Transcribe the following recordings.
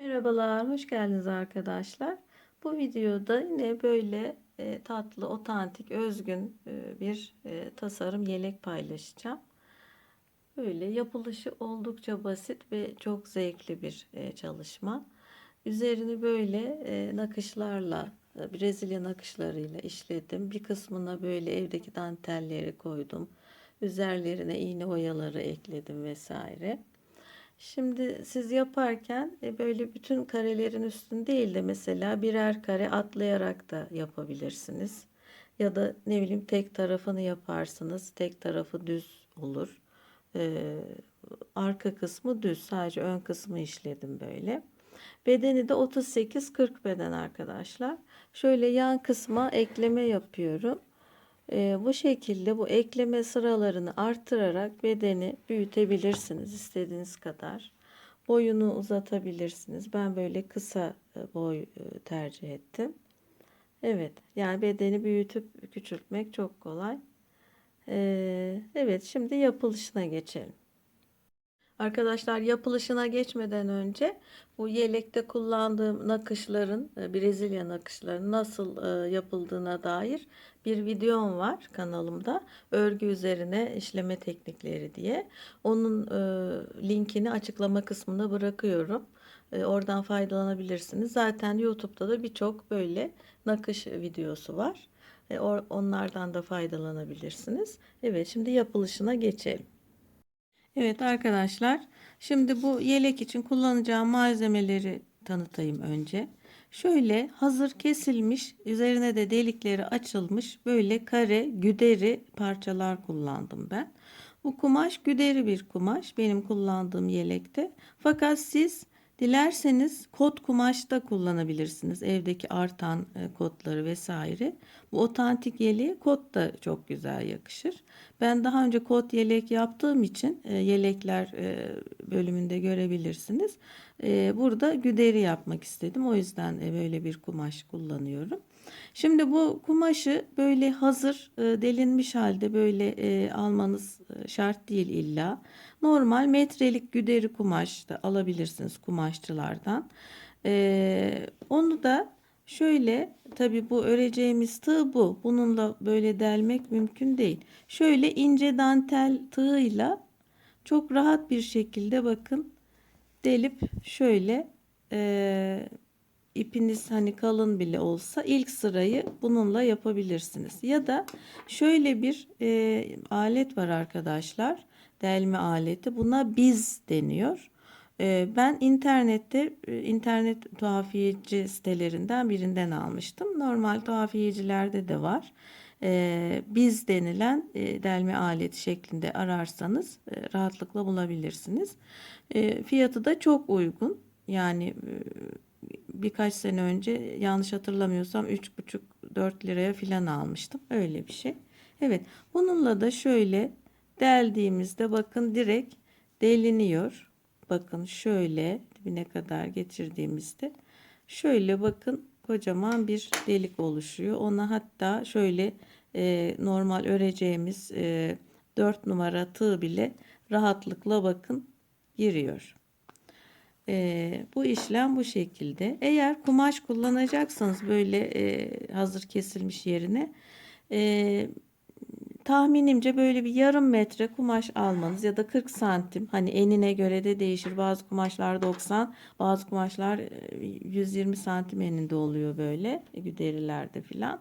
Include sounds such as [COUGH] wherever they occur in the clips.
Merhabalar, hoş geldiniz arkadaşlar. Bu videoda yine böyle e, tatlı, otantik, özgün e, bir e, tasarım yelek paylaşacağım. Böyle yapılışı oldukça basit ve çok zevkli bir e, çalışma. Üzerini böyle e, nakışlarla, e, Brezilya nakışlarıyla işledim. Bir kısmına böyle evdeki dantelleri koydum. Üzerlerine iğne oyaları ekledim vesaire. Şimdi siz yaparken e, böyle bütün karelerin üstünde değil de mesela birer kare atlayarak da yapabilirsiniz. Ya da ne bileyim tek tarafını yaparsınız. Tek tarafı düz olur. Ee, arka kısmı düz. Sadece ön kısmı işledim böyle. Bedeni de 38-40 beden arkadaşlar. Şöyle yan kısma ekleme yapıyorum. Ee, bu şekilde bu ekleme sıralarını artırarak bedeni büyütebilirsiniz istediğiniz kadar. Boyunu uzatabilirsiniz. Ben böyle kısa e, boy e, tercih ettim. Evet, yani bedeni büyütüp küçültmek çok kolay. Ee, evet, şimdi yapılışına geçelim. Arkadaşlar yapılışına geçmeden önce bu yelekte kullandığım nakışların, e, Brezilya nakışların nasıl e, yapıldığına dair bir videom var kanalımda. Örgü üzerine işleme teknikleri diye. Onun e, linkini açıklama kısmına bırakıyorum. Oradan faydalanabilirsiniz. Zaten YouTube'da da birçok böyle nakış videosu var. Onlardan da faydalanabilirsiniz. Evet, şimdi yapılışına geçelim. Evet arkadaşlar, şimdi bu yelek için kullanacağım malzemeleri tanıtayım önce. Şöyle hazır kesilmiş, üzerine de delikleri açılmış böyle kare güderi parçalar kullandım ben. Bu kumaş güderi bir kumaş benim kullandığım yelekte. Fakat siz Dilerseniz kot kumaş da kullanabilirsiniz. Evdeki artan e, kotları vesaire. Bu otantik yeleğe kot da çok güzel yakışır. Ben daha önce kot yelek yaptığım için e, yelekler e, bölümünde görebilirsiniz. Burada güderi yapmak istedim. O yüzden böyle bir kumaş kullanıyorum. Şimdi bu kumaşı böyle hazır delinmiş halde böyle almanız şart değil illa. Normal metrelik güderi kumaş da alabilirsiniz kumaşçılardan. Onu da şöyle tabi bu öreceğimiz tığ bu. Bununla böyle delmek mümkün değil. Şöyle ince dantel tığıyla çok rahat bir şekilde bakın delip şöyle e, ipiniz hani kalın bile olsa ilk sırayı bununla yapabilirsiniz. Ya da şöyle bir e, alet var arkadaşlar delme aleti. Buna biz deniyor. Ee, ben internette e, internet tuhafiyeci sitelerinden birinden almıştım. Normal tuhafiyecilerde de var. Ee, biz denilen e, delme aleti şeklinde ararsanız e, rahatlıkla bulabilirsiniz. Ee, fiyatı da çok uygun. Yani birkaç sene önce yanlış hatırlamıyorsam 3,5-4 liraya filan almıştım. Öyle bir şey. Evet bununla da şöyle deldiğimizde bakın direkt deliniyor. Bakın şöyle dibine kadar getirdiğimizde şöyle bakın kocaman bir delik oluşuyor. Ona hatta şöyle e, normal öreceğimiz e, 4 numara tığ bile rahatlıkla bakın giriyor. E, bu işlem bu şekilde. Eğer kumaş kullanacaksanız böyle e, hazır kesilmiş yerine e, tahminimce böyle bir yarım metre kumaş almanız ya da 40 santim hani enine göre de değişir. Bazı kumaşlar 90 bazı kumaşlar 120 e, santim eninde oluyor böyle derilerde filan.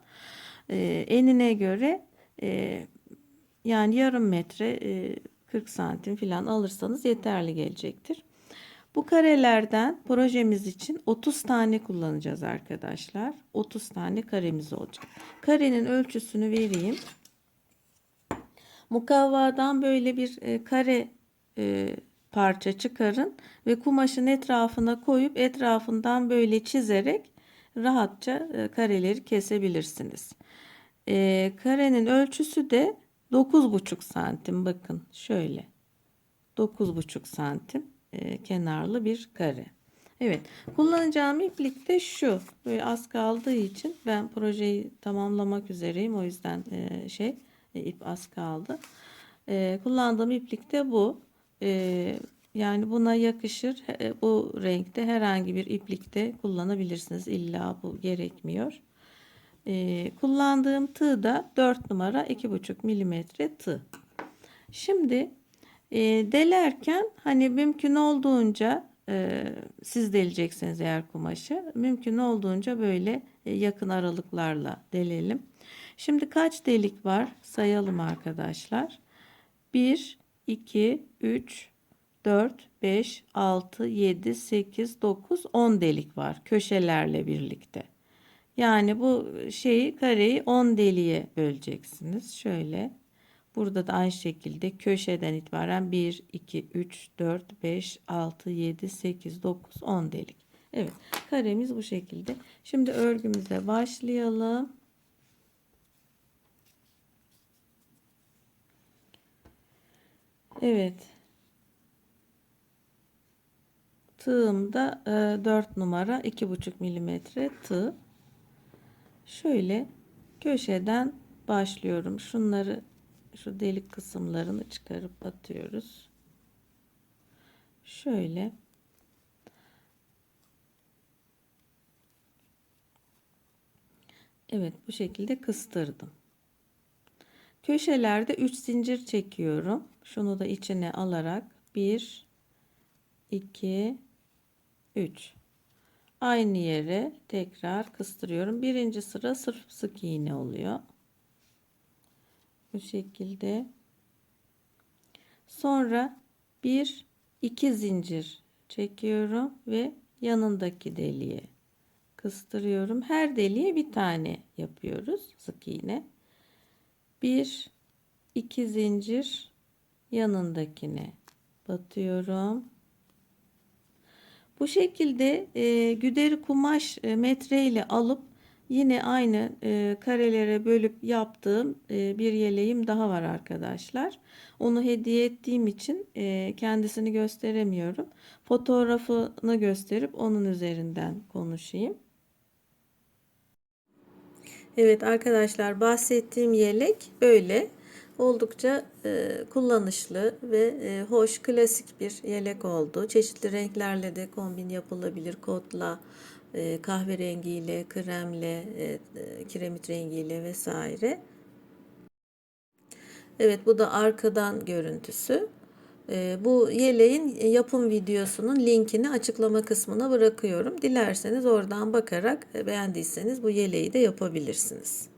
Ee, enine göre e, yani yarım metre e, 40 santim filan alırsanız yeterli gelecektir. Bu karelerden projemiz için 30 tane kullanacağız arkadaşlar. 30 tane karemiz olacak. Karenin ölçüsünü vereyim. Mukavvadan böyle bir e, kare e, parça çıkarın ve kumaşın etrafına koyup etrafından böyle çizerek rahatça e, kareleri kesebilirsiniz. E, karenin ölçüsü de 9,5 santim bakın şöyle 9,5 santim e, kenarlı bir kare. Evet kullanacağım iplik de şu böyle az kaldığı için ben projeyi tamamlamak üzereyim o yüzden e, şey e, ip az kaldı. E, kullandığım iplik de bu. E, Yani buna yakışır. E, Bu renkte herhangi bir iplikte kullanabilirsiniz. İlla bu gerekmiyor. E, kullandığım tığ da 4 numara 2,5 milimetre tığ. Şimdi e, delerken hani mümkün olduğunca e, siz deleceksiniz eğer kumaşı. Mümkün olduğunca böyle e, yakın aralıklarla delelim. Şimdi kaç delik var sayalım arkadaşlar. 1, 2, 3, 4, 5, 6, 7, 8, 9, 10 delik var köşelerle birlikte. Yani bu şeyi kareyi 10 deliğe böleceksiniz. Şöyle burada da aynı şekilde köşeden itibaren 1, 2, 3, 4, 5, 6, 7, 8, 9, 10 delik. Evet karemiz bu şekilde. Şimdi örgümüze başlayalım. Evet. Tığımda e, 4 numara 2,5 milimetre tığ. Şöyle köşeden başlıyorum. Şunları şu delik kısımlarını çıkarıp atıyoruz. Şöyle Evet bu şekilde kıstırdım. Köşelerde 3 zincir çekiyorum. Şunu da içine alarak 1 2 3 aynı yere tekrar kıstırıyorum. Birinci sıra sırf sık iğne oluyor. Bu şekilde. Sonra bir iki zincir çekiyorum ve yanındaki deliğe kıstırıyorum. Her deliğe bir tane yapıyoruz sık iğne. Bir iki zincir yanındakine batıyorum. Bu şekilde e, güderi kumaş e, metre ile alıp yine aynı e, karelere bölüp yaptığım e, bir yeleğim daha var arkadaşlar. Onu hediye ettiğim için e, kendisini gösteremiyorum. Fotoğrafını gösterip onun üzerinden konuşayım. Evet arkadaşlar bahsettiğim yelek böyle oldukça e, kullanışlı ve e, hoş klasik bir yelek oldu. Çeşitli renklerle de kombin yapılabilir. Kotla, e, kahverengiyle, kremle, e, e, kiremit rengiyle vesaire. Evet bu da arkadan görüntüsü. Bu yeleğin yapım videosunun linkini açıklama kısmına bırakıyorum. Dilerseniz oradan bakarak beğendiyseniz bu yeleği de yapabilirsiniz.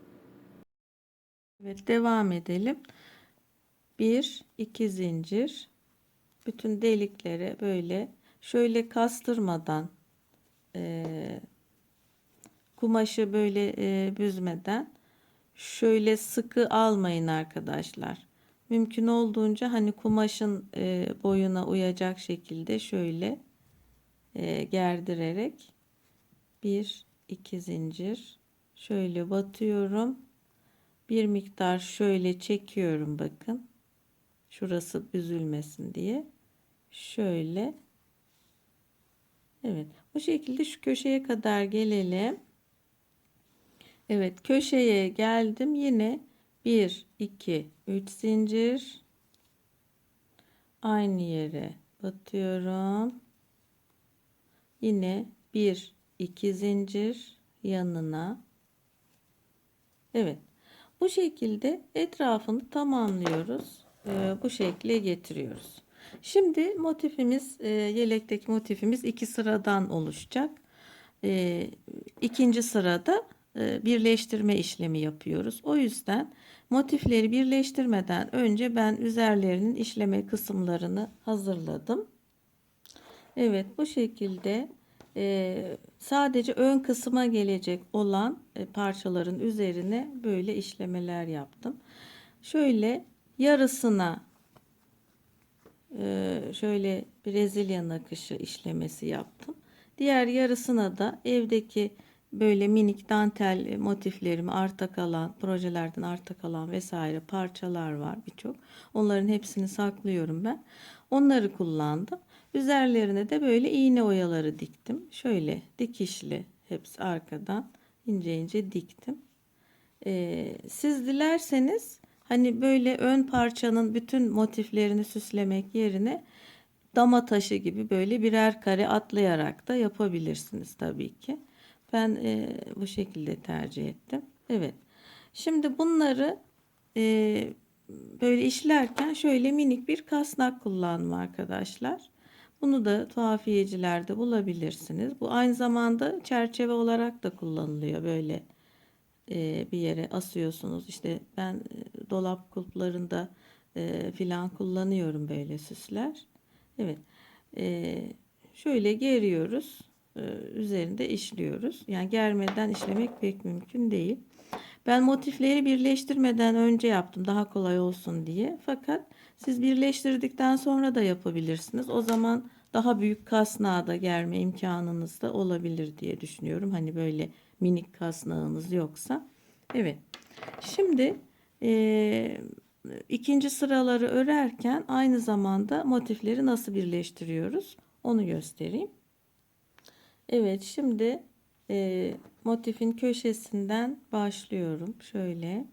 Evet devam edelim. 1 2 zincir bütün deliklere böyle şöyle kastırmadan e, kumaşı böyle e, büzmeden şöyle sıkı almayın arkadaşlar. Mümkün olduğunca hani kumaşın e, boyuna uyacak şekilde şöyle e, gerdirerek bir iki zincir şöyle batıyorum bir miktar şöyle çekiyorum bakın. Şurası büzülmesin diye. Şöyle. Evet. Bu şekilde şu köşeye kadar gelelim. Evet. Köşeye geldim. Yine 1, 2, 3 zincir. Aynı yere batıyorum. Yine 1, 2 zincir yanına. Evet. Bu şekilde etrafını tamamlıyoruz. Ee, bu şekle getiriyoruz. Şimdi motifimiz, e, yelekteki motifimiz iki sıradan oluşacak. E, ikinci sırada e, birleştirme işlemi yapıyoruz. O yüzden motifleri birleştirmeden önce ben üzerlerinin işleme kısımlarını hazırladım. Evet bu şekilde e, sadece ön kısma gelecek olan e, parçaların üzerine böyle işlemeler yaptım. Şöyle yarısına şöyle Brezilya nakışı işlemesi yaptım. Diğer yarısına da evdeki böyle minik dantel motiflerimi arta kalan projelerden arta kalan vesaire parçalar var birçok. Onların hepsini saklıyorum ben. Onları kullandım. Üzerlerine de böyle iğne oyaları diktim. Şöyle dikişli hepsi arkadan ince ince diktim. Ee, siz dilerseniz hani böyle ön parçanın bütün motiflerini süslemek yerine dama taşı gibi böyle birer kare atlayarak da yapabilirsiniz tabii ki. Ben e, bu şekilde tercih ettim. Evet. Şimdi bunları e, böyle işlerken şöyle minik bir kasnak kullandım arkadaşlar. Bunu da tuhafiyecilerde bulabilirsiniz. Bu aynı zamanda çerçeve olarak da kullanılıyor. Böyle e, bir yere asıyorsunuz. İşte ben e, dolap kulplarında e, filan kullanıyorum böyle süsler. Evet. Şöyle geriyoruz. Üzerinde işliyoruz. Yani germeden işlemek pek mümkün değil. Ben motifleri birleştirmeden önce yaptım daha kolay olsun diye. Fakat siz birleştirdikten sonra da yapabilirsiniz. O zaman daha büyük kasnağa da germe imkanınız da olabilir diye düşünüyorum. Hani böyle minik kasnağınız yoksa. Evet. Şimdi e, ikinci sıraları örerken aynı zamanda motifleri nasıl birleştiriyoruz onu göstereyim. Evet şimdi e, motifin köşesinden başlıyorum. Şöyle.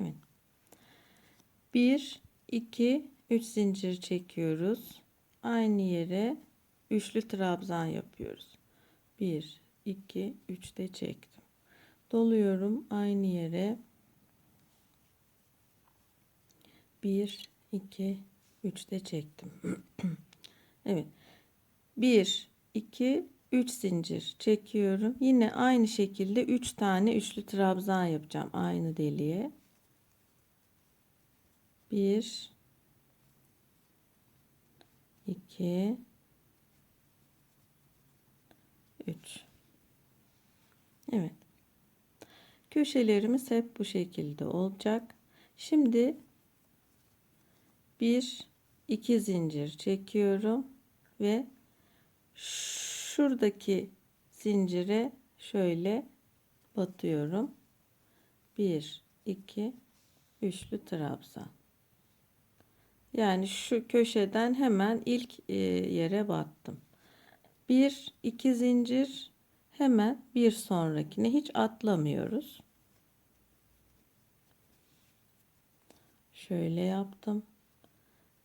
Evet. 1 2 3 zincir çekiyoruz. Aynı yere üçlü trabzan yapıyoruz. 1 2 3 de çektim. Doluyorum aynı yere. 1 2 3 de çektim. [CLEARS THROAT] evet. 1 2 3 zincir çekiyorum. Yine aynı şekilde 3 tane üçlü trabzan yapacağım aynı deliğe. 1 2 3 Evet. Köşelerimiz hep bu şekilde olacak. Şimdi bir iki zincir çekiyorum ve şuradaki zincire şöyle batıyorum. Bir, iki, üçlü trabzan. Yani şu köşeden hemen ilk e, yere battım. Bir, iki zincir hemen bir sonrakine hiç atlamıyoruz. Şöyle yaptım.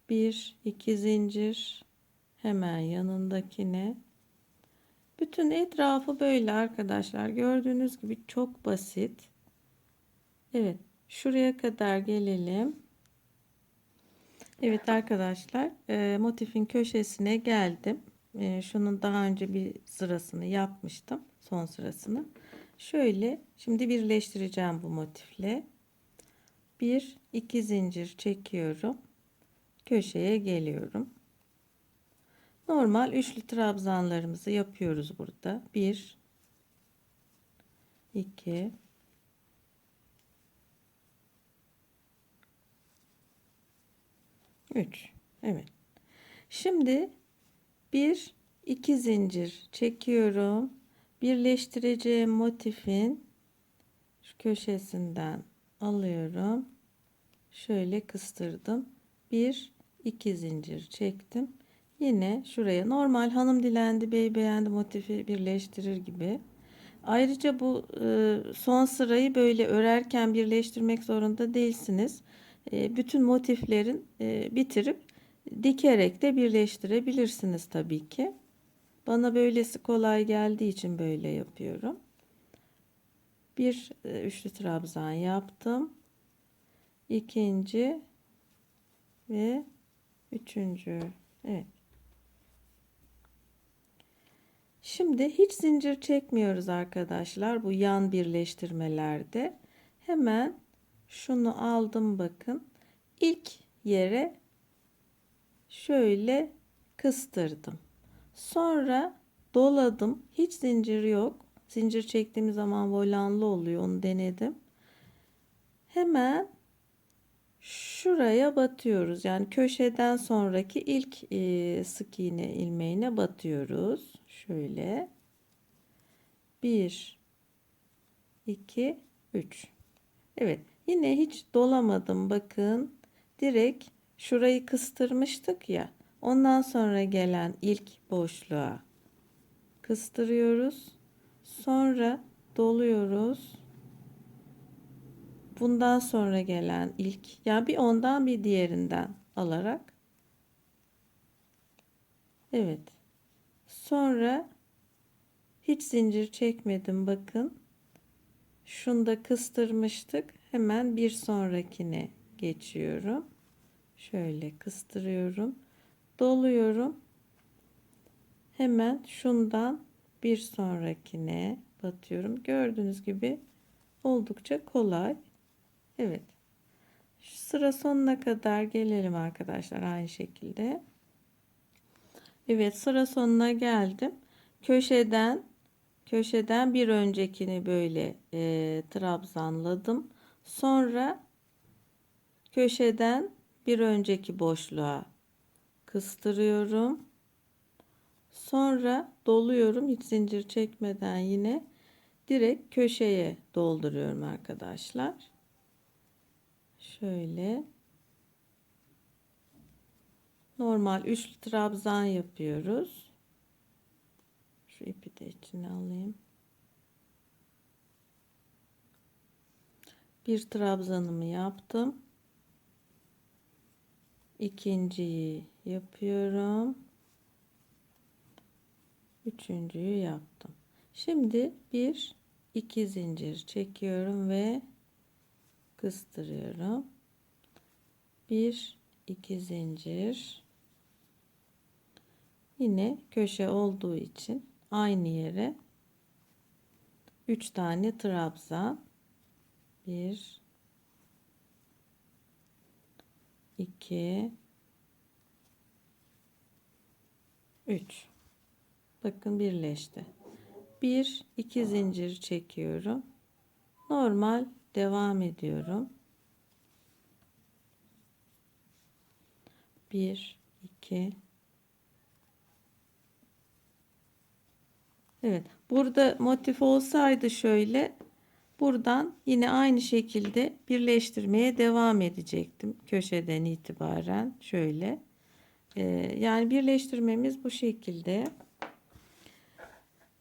Bir, iki zincir hemen yanındakine. Bütün etrafı böyle arkadaşlar. Gördüğünüz gibi çok basit. Evet. Şuraya kadar gelelim. Evet arkadaşlar. E, motifin köşesine geldim. E, şunun daha önce bir sırasını yapmıştım. Son sırasını. Şöyle. Şimdi birleştireceğim bu motifle. Bir, iki zincir çekiyorum köşeye geliyorum. Normal üçlü trabzanlarımızı yapıyoruz burada. 1 2 3 Evet. Şimdi bir iki zincir çekiyorum. Birleştireceğim motifin şu köşesinden alıyorum. Şöyle kıstırdım. Bir 2 zincir çektim. Yine şuraya normal hanım dilendi bey beğendi motifi birleştirir gibi. Ayrıca bu e, son sırayı böyle örerken birleştirmek zorunda değilsiniz. E, bütün motiflerin e, bitirip dikerek de birleştirebilirsiniz tabii ki. Bana böylesi kolay geldiği için böyle yapıyorum. Bir üçlü trabzan yaptım. İkinci ve Üçüncü. Evet. Şimdi hiç zincir çekmiyoruz arkadaşlar bu yan birleştirmelerde. Hemen şunu aldım bakın. İlk yere şöyle kıstırdım. Sonra doladım. Hiç zincir yok. Zincir çektiğim zaman volanlı oluyor. Onu denedim. Hemen şuraya batıyoruz. Yani köşeden sonraki ilk e, sık iğne ilmeğine batıyoruz. Şöyle. 1 2 3 Evet. Yine hiç dolamadım. Bakın. Direkt şurayı kıstırmıştık ya. Ondan sonra gelen ilk boşluğa kıstırıyoruz. Sonra doluyoruz. bundan sonra gelen ilk ya bir ondan bir diğerinden alarak evet sonra hiç zincir çekmedim bakın şunda kıstırmıştık hemen bir sonrakine geçiyorum. Şöyle kıstırıyorum. Doluyorum. Hemen şundan bir sonrakine batıyorum. Gördüğünüz gibi oldukça kolay. Evet. Şu sıra sonuna kadar gelelim arkadaşlar aynı şekilde. Evet sıra sonuna geldim. Köşeden köşeden bir öncekini böyle e, trabzanladım sonra köşeden bir önceki boşluğa kıstırıyorum. Sonra doluyorum hiç zincir çekmeden yine. Direkt köşeye dolduruyorum arkadaşlar. Şöyle. Normal üçlü trabzan yapıyoruz. Şu ipi de içine alayım bir trabzanımı yaptım. İkinciyi yapıyorum. Üçüncüyü yaptım. Şimdi bir iki zincir çekiyorum ve kıstırıyorum. Bir iki zincir. Yine köşe olduğu için aynı yere 3 tane trabzan 1 2 3 bakın birleşti. Bir iki zincir çekiyorum. Normal devam ediyorum. 1 2 Evet burada motif olsaydı şöyle buradan yine aynı şekilde birleştirmeye devam edecektim köşeden itibaren şöyle Ee, yani birleştirmemiz bu şekilde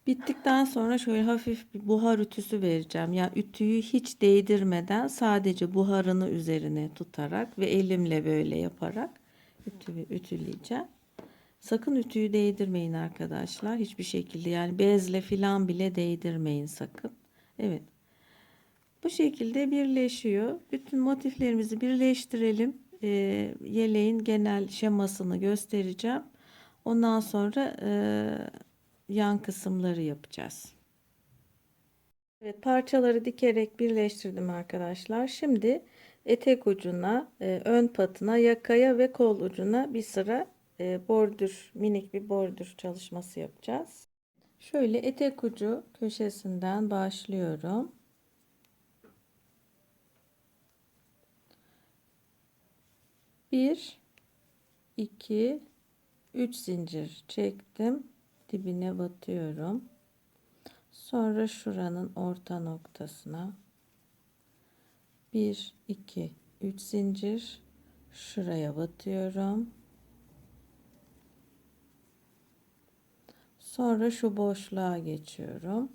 bittikten sonra şöyle hafif bir buhar ütüsü vereceğim yani ütüyü hiç değdirmeden sadece buharını üzerine tutarak ve elimle böyle yaparak ütü, ütüleyeceğim Sakın ütüyü değdirmeyin arkadaşlar. Hiçbir şekilde yani bezle filan bile değdirmeyin sakın. Evet. Bu şekilde birleşiyor. Bütün motiflerimizi birleştirelim. Ee, yeleğin genel şemasını göstereceğim. Ondan sonra e, yan kısımları yapacağız. Evet parçaları dikerek birleştirdim arkadaşlar. Şimdi etek ucuna, e, ön patına, yakaya ve kol ucuna bir sıra e, bordür minik bir bordür çalışması yapacağız. Şöyle etek ucu köşesinden başlıyorum. Bir, iki, üç zincir çektim. Dibine batıyorum. Sonra şuranın orta noktasına bir, iki, üç zincir şuraya batıyorum. Sonra şu boşluğa geçiyorum.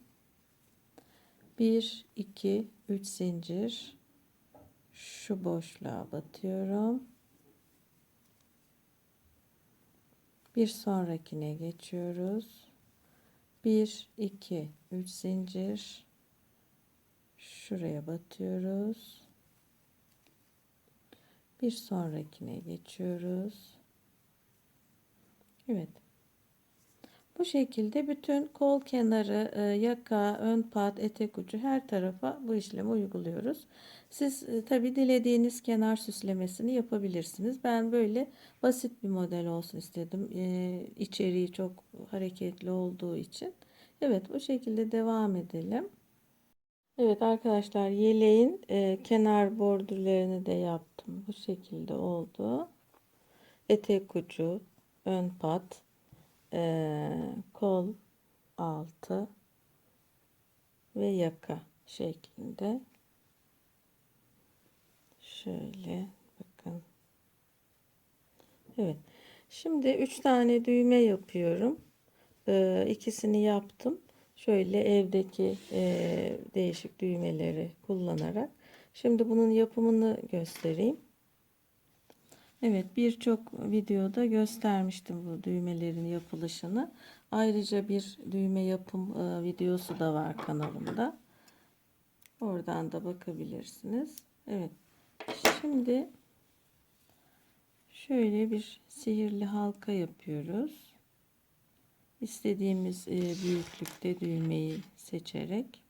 1 2 3 zincir şu boşluğa batıyorum. Bir sonrakine geçiyoruz. 1 2 3 zincir şuraya batıyoruz. Bir sonrakine geçiyoruz. Evet. Bu şekilde bütün kol kenarı, e, yaka, ön pat, etek ucu her tarafa bu işlemi uyguluyoruz. Siz e, tabi dilediğiniz kenar süslemesini yapabilirsiniz. Ben böyle basit bir model olsun istedim. E, içeriği çok hareketli olduğu için. Evet bu şekilde devam edelim. Evet arkadaşlar yeleğin kenar bordürlerini de yaptım. Bu şekilde oldu. Etek ucu, ön pat, e, kol altı ve yaka şeklinde. Şöyle bakın. Evet. Şimdi üç tane düğme yapıyorum. E, ikisini yaptım. Şöyle evdeki e, değişik düğmeleri kullanarak. Şimdi bunun yapımını göstereyim. Evet birçok videoda göstermiştim bu düğmelerin yapılışını. Ayrıca bir düğme yapım e, videosu da var kanalımda. Oradan da bakabilirsiniz. Evet. Şimdi şöyle bir sihirli halka yapıyoruz. İstediğimiz e, büyüklükte düğmeyi seçerek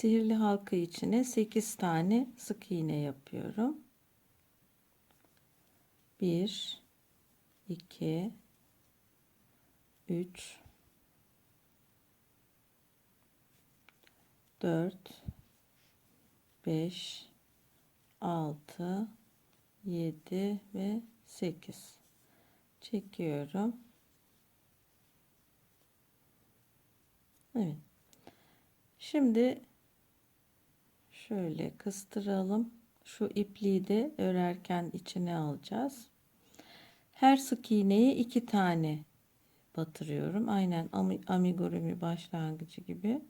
sihirli halka içine 8 tane sık iğne yapıyorum. 1 2 3 4 5 6 7 ve 8 çekiyorum. Evet. Şimdi şöyle kıstıralım. Şu ipliği de örerken içine alacağız. Her sık iğneye iki tane batırıyorum. Aynen amigurumi başlangıcı gibi.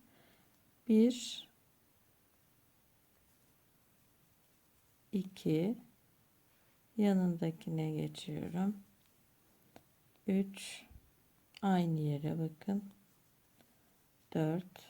Bir, iki, yanındakine geçiyorum. Üç, aynı yere bakın. Dört,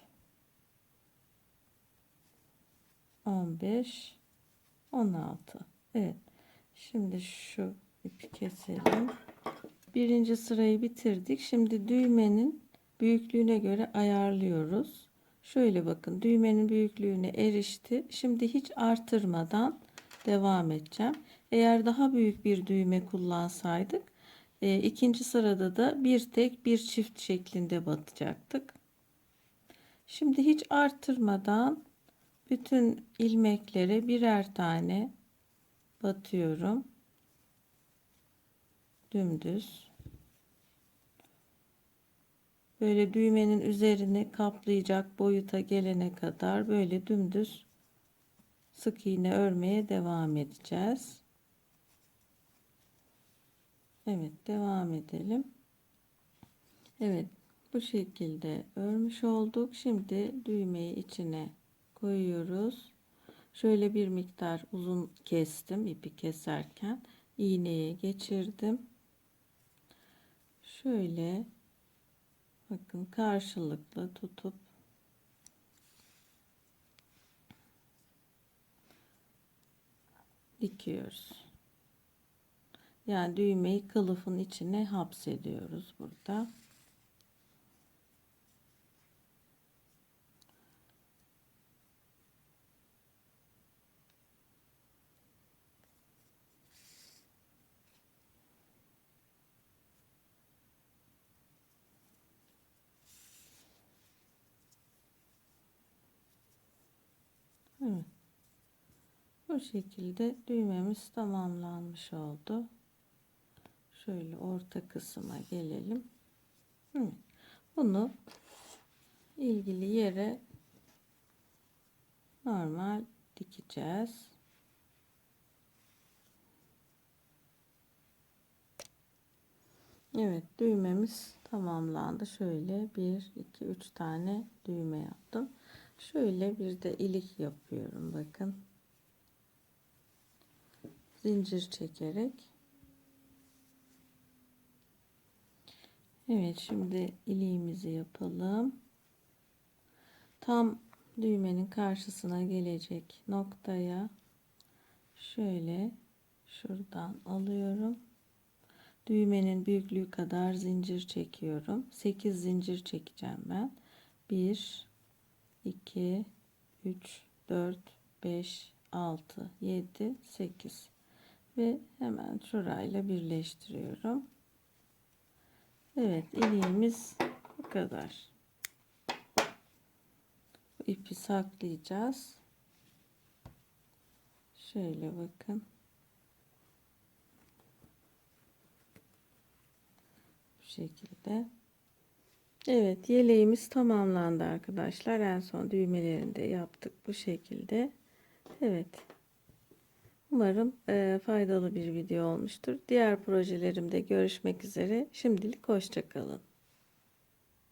15 16 Evet şimdi şu ipi keselim. Birinci sırayı bitirdik. Şimdi düğmenin büyüklüğüne göre ayarlıyoruz. Şöyle bakın düğmenin büyüklüğüne erişti. Şimdi hiç artırmadan devam edeceğim. Eğer daha büyük bir düğme kullansaydık e, ikinci sırada da bir tek bir çift şeklinde batacaktık. Şimdi hiç artırmadan bütün ilmeklere birer tane batıyorum dümdüz böyle düğmenin üzerini kaplayacak boyuta gelene kadar böyle dümdüz sık iğne örmeye devam edeceğiz. Evet devam edelim. Evet bu şekilde örmüş olduk. Şimdi düğmeyi içine koyuyoruz. Şöyle bir miktar uzun kestim ipi keserken iğneye geçirdim şöyle bakın karşılıklı tutup dikiyoruz. Yani düğmeyi kılıfın içine hapsediyoruz burada. Evet. Bu şekilde düğmemiz tamamlanmış oldu. Şöyle orta kısma gelelim. Bunu ilgili yere normal dikeceğiz. Evet düğmemiz tamamlandı. Şöyle 1 2 3 tane düğme yaptım. Şöyle bir de ilik yapıyorum bakın. Zincir çekerek. Evet şimdi iliğimizi yapalım. Tam düğmenin karşısına gelecek noktaya şöyle şuradan alıyorum. Düğmenin büyüklüğü kadar zincir çekiyorum. 8 zincir çekeceğim ben. 1 2 3 4 5 6 7 8 ve hemen şurayla birleştiriyorum. Evet iliğimiz bu kadar. ipi saklayacağız. Şöyle bakın. Bu şekilde. Evet yeleğimiz tamamlandı arkadaşlar. En son düğmelerini de yaptık bu şekilde. Evet. Umarım e, faydalı bir video olmuştur. Diğer projelerimde görüşmek üzere. Şimdilik hoşçakalın.